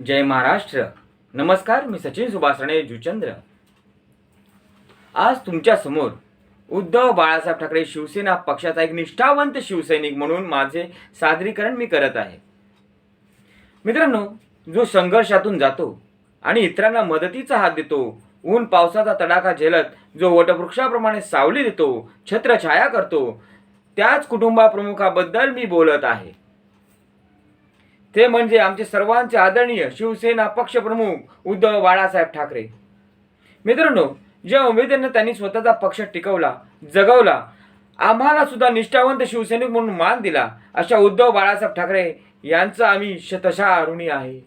जय महाराष्ट्र. नमस्कार मी सचिन सुभाषणे जुचंद्र. आज तुमच्यासमोर उद्धव बाळासाहेब ठाकरे शिवसेना पक्षाचा एक निष्ठावंत शिवसैनिक म्हणून माझे सादरीकरण मी करत आहे. मित्रांनो जो संघर्षातून जातो आणि इतरांना मदतीचा हात देतो ऊन पावसाचा तडाखा झेलत जो वटवृक्षाप्रमाणे सावली देतो छत्रछाया करतो त्याच कुटुंबाप्रमुखाबद्दल मी बोलत आहे. ते म्हणजे आमचे सर्वांचे आदरणीय शिवसेना पक्षप्रमुख उद्धव बाळासाहेब ठाकरे. मित्रांनो ज्या उमेदीनं त्यांनी स्वतःचा पक्ष टिकवला जगवला आम्हाला सुद्धा निष्ठावंत शिवसैनिक म्हणून मान दिला अशा उद्धव बाळासाहेब ठाकरे यांचा आम्ही शतशा ऋणी आहे.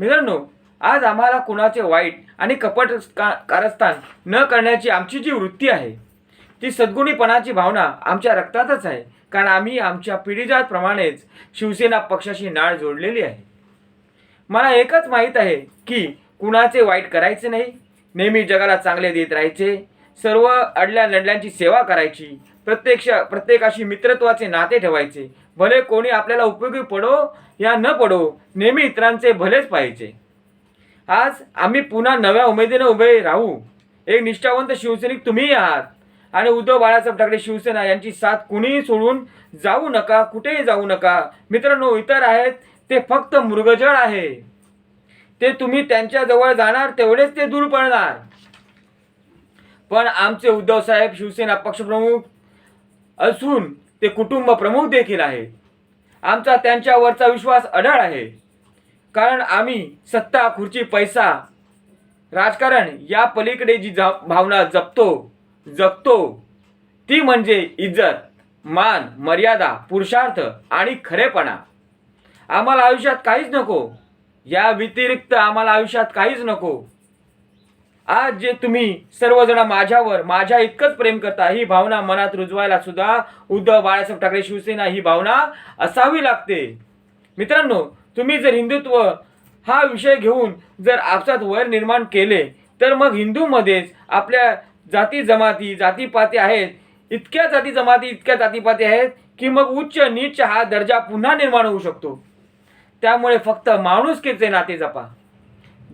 मित्रांनो आज आम्हाला कुणाचे वाईट आणि कपट का- कारस्थान न करण्याची आमची जी वृत्ती आहे ती सद्गुणीपणाची भावना आमच्या रक्तातच आहे. कारण आम्ही आमच्या पिढीजातप्रमाणेच शिवसेना पक्षाशी नाळ जोडलेली आहे. मला एकच माहीत आहे की कुणाचे वाईट करायचे नाही नेहमी जगाला चांगले देत राहायचे सर्व अडल्या नडल्यांची सेवा करायची प्रत्यक्ष प्रत्येकाशी मित्रत्वाचे नाते ठेवायचे भले कोणी आपल्याला उपयोगी पडो या न पडो नेहमी इतरांचे भलेच पाहिजे आज आम्ही पुन्हा नव्या उमेदीने उभे राहू. एक निष्ठावंत शिवसैनिक तुम्हीही आहात. आणि उद्धव बाळासाहेब ठाकरे शिवसेना यांची साथ कुणीही सोडून जाऊ नका कुठेही जाऊ नका. मित्रांनो इतर आहेत ते फक्त मृगजळ आहे. ते तुम्ही त्यांच्याजवळ जाणार तेवढेच ते दूर पडणार. पण आमचे उद्धव साहेब शिवसेना पक्षप्रमुख असून ते कुटुंब प्रमुख देखील आहेत. आमचा त्यांच्यावरचा विश्वास अढळ आहे. कारण आम्ही सत्ता खुर्ची पैसा राजकारण या पलीकडे जी जा भावना जपतो जगतो. ती म्हणजे इज्जत मान मर्यादा पुरुषार्थ आणि खरेपणा. आम्हाला आयुष्यात काहीच नको. या व्यतिरिक्त आम्हाला आयुष्यात काहीच नको. आज जे तुम्ही सर्वजण माझ्यावर माझ्या इतकंच प्रेम करता ही भावना मनात रुजवायला सुद्धा उद्धव बाळासाहेब ठाकरे शिवसेना ही भावना असावी लागते. मित्रांनो तुम्ही जर हिंदुत्व हा विषय घेऊन जर आपसात वैर निर्माण केले तर मग हिंदूमध्येच आपल्या जाती जमाती जातीपाती आहेत. इतक्या जाती जमाती इतक्या जातीपाती आहेत की मग उच्च नीच हा दर्जा पुन्हा निर्माण होऊ शकतो. त्यामुळे फक्त माणुसकीचे नाते जपा.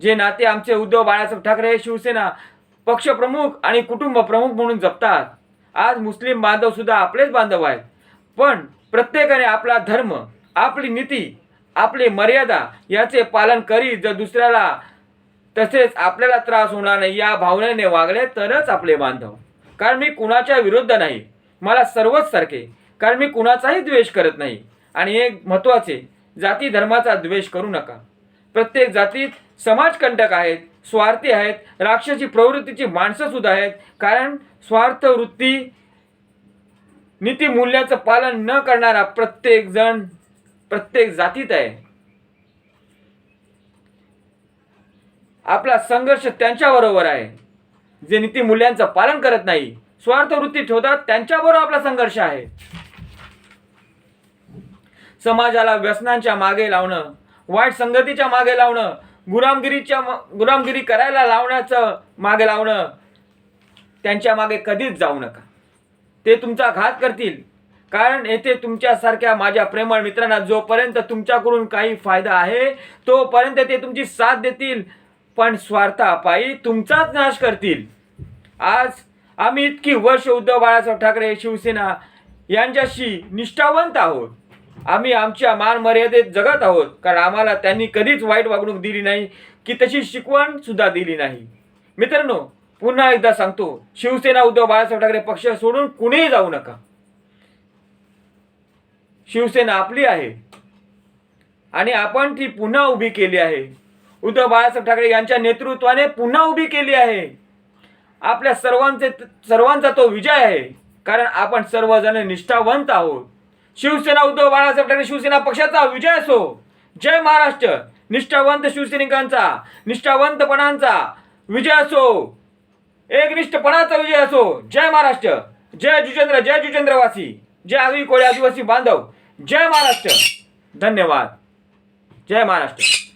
जे नाते आमचे उद्धव बाळासाहेब ठाकरे शिवसेना पक्षप्रमुख आणि कुटुंब प्रमुख म्हणून जपतात. आज मुस्लिम बांधव सुद्धा आपलेच बांधव आहेत. पण प्रत्येकाने आपला धर्म आपली नीती आपली मर्यादा याचे पालन करीत जर दुसऱ्याला तसेच आपल्याला त्रास होणार नाही या भावनेने वागले तरच आपले बांधव. कारण मी कुणाच्या विरुद्ध नाही मला सर्वच सारखे. कारण मी कुणाचाही द्वेष करत नाही. आणि एक महत्त्वाचे जाती धर्माचा द्वेष करू नका. प्रत्येक जातीत समाजकंटक आहेत स्वार्थी आहेत राक्षसी प्रवृत्तीची माणसंसुद्धा आहेत. कारण स्वार्थ वृत्ती नीतिमूल्याचं पालन न करणारा प्रत्येक जण प्रत्येक जातीत आहे. आपला संघर्ष त्यांच्याबरोबर आहे. जे नीतीमूल्यांचं पालन करत नाही स्वार्थ वृत्ती ठेवतात त्यांच्याबरोबर आपला संघर्ष आहे. समाजाला व्यसनांच्या मागे लावणं वाईट संगतीच्या मागे लावणं गुलामगिरीच्या गुलामगिरी करायला लावण्याचं मागे लावणं त्यांच्या मागे कधीच जाऊ नका. ते तुमचा घात करतील. कारण येथे तुमच्यासारख्या माझ्या प्रेमळ मित्रांना जोपर्यंत तुमच्याकडून काही फायदा आहे तोपर्यंत ते तुमची साथ देतील. पण स्वार्थापायी तुमचाच नाश करतील. आज आम्ही इतकी वर्ष उद्धव बाळासाहेब ठाकरे शिवसेना यांच्याशी निष्ठावंत आहोत. आम्ही आमच्या मानमर्यादेत जगत आहोत. कारण आम्हाला त्यांनी कधीच वाईट वागणूक दिली नाही की तशी शिकवण सुद्धा दिली नाही. मित्रांनो पुन्हा एकदा सांगतो शिवसेना उद्धव बाळासाहेब ठाकरे पक्ष सोडून कुणीही जाऊ नका. शिवसेना आपली आहे. आणि आपण ती पुन्हा उभी केली आहे. उद्धव बाळासाहेब ठाकरे यांच्या नेतृत्वाने पुन्हा उभी केली आहे. आपल्या सर्वांचे सर्वांचा तो विजय आहे. कारण आपण सर्वजण निष्ठावंत आहोत. शिवसेना उद्धव बाळासाहेब ठाकरे शिवसेना पक्षाचा विजय असो. जय महाराष्ट्र. निष्ठावंत शिवसैनिकांचा निष्ठावंतपणांचा विजय असो. एकनिष्ठपणाचा विजय असो. जय महाराष्ट्र. जय जुचंद्र जय जुचंद्रवासी जय आगळी कोळी आदिवासी बांधव. जय महाराष्ट्र. धन्यवाद. जय महाराष्ट्र.